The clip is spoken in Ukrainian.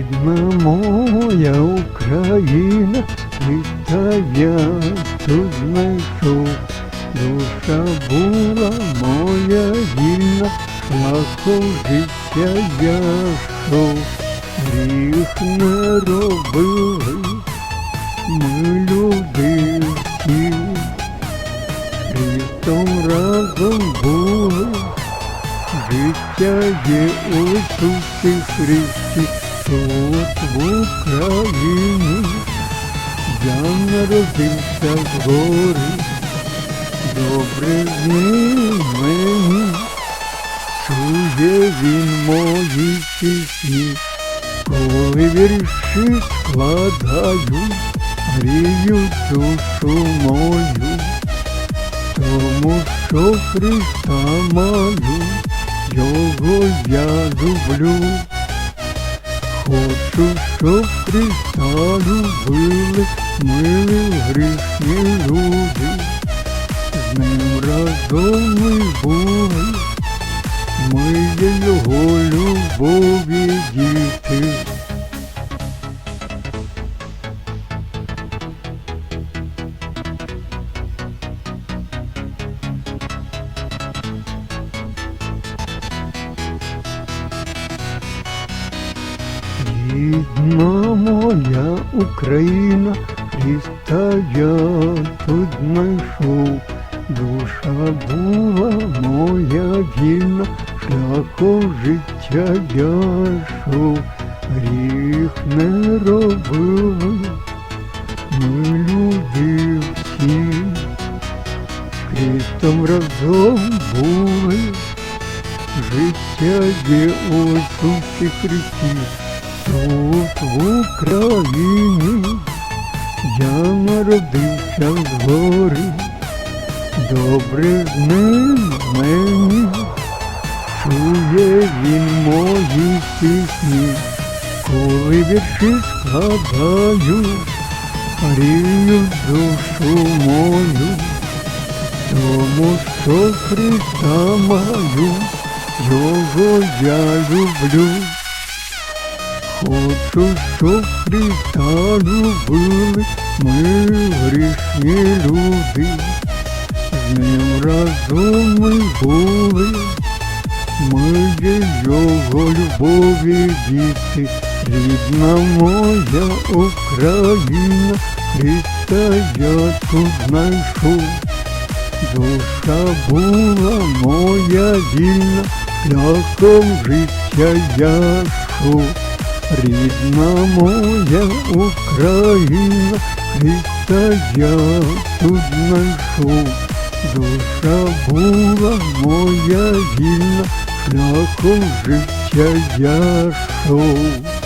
Рідна моя Україна, літа я тут знайшов, душа була моя вільна, шляхом життя я йшов, гріх не робили, ми всі, Христом разом були. Життя є у Ісусі Христі, тут в Україні. Я народився з гори, добре з ним мені, чує він мої пісні, коли вірші складаю, грію душу мою, тому що Христа маю, його я люблю. Хочу, щоб Христа любили, милі грішні люди. З ним разом ми були, ми є його любові Рідна моя Україна, Христа я тут знайшов, душа була моя вільна, шляхом життя я йшов, гріх не робили, ми люди всі, Христом разом були. Життя є у Ісусі Христі, тут в Україні я народився з гори, добре з ним мені, чує він мої пісні, коли вірші складаю, грію душу мою, тому що Христа маю. Його я люблю, хочу, щоб Христа любили, ми грішні люди, з ним разом ми були, ми є його любові діти, рідна моя Україна, Христа я тут знайшов. Душа була моя вільна, шляхом життя я йшов. Рідна моя Україна, Христа я тут знайшов. Душа була моя вільна, шляхом життя я йшов.